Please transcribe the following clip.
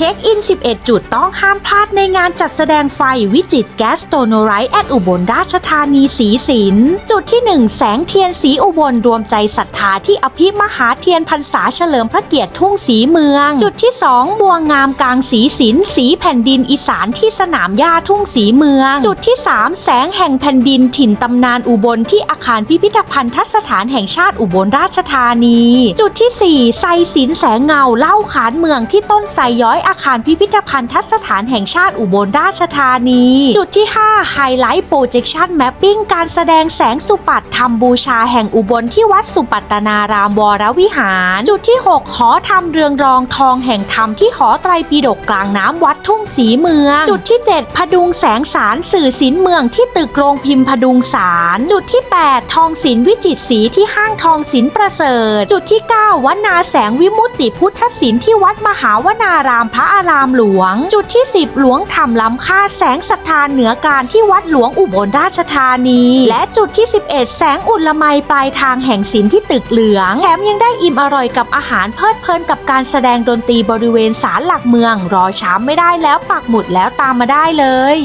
ช็คอิน 11 จุดต้องห้ามพลาดในงานจัดแสดงไฟวิจิตรแกสโตโนไรท์แอดอุบลราชธานีสีสิน จุดที่ 1 แสงเทียนสีอุบลรวมใจศรัทธาที่อภิมหาเทียนพรรษาเฉลิมพระเกียรติทุ่งสีเมือง จุดที่ 2 บัวงามกลางสีสิน สีแผ่นดินอีสานที่สนามหญ้าทุ่งสีเมือง จุดที่ 3 แสงแห่งแผ่นดินถิ่นตำนานอุบลที่อาคารพิพิธภัณฑสถานแห่งชาติอุบลราชธานี จุดที่4ไซสินแสงเงาเล่าขานเมืองที่ต้นไทรย้อยอาคารพิพิธภัณฑสถานแห่งชาติอุบลราชธานี จุดที่ 5 ไฮไลท์โปรเจคชันแมปปิ้งการแสดงแสงสุปัตธรรมบูชาแห่งอุบลที่วัดสุปัตนารามวรวิหาร จุดที่ 6 หอธรรมเรืองรองทองแห่งธรรมที่หอไตรปิฎกกลางน้ำวัดทุ่งสีเมือง จุดที่ 7 พดุงแสงสารสื่อศิลเมืองที่ตึกโรงพิมพ์พดุงสาร จุดที่ 8 ทองศิลวิจิตรศรีที่ห้างทองศิลประเสริฐ จุดที่ 9 วนาแสงวิมุตติพุทธศิลที่วัดมหาวนารามพระอารามหลวง จุดที่ 10 หลวงธรรมล้ำค่าแสงศรัทธาเหนือการที่วัดหลวงอุบลราชธานี และจุดที่ 11 แสงอุลไมปลายทางแห่งศิลป์ที่ตึกเหลือง แถมยังได้อิ่มอร่อยกับอาหารเพลิดเพลินกับการแสดงดนตรีบริเวณศาลหลักเมือง รอช้าไม่ได้แล้วปักหมุดแล้วตามมาได้เลย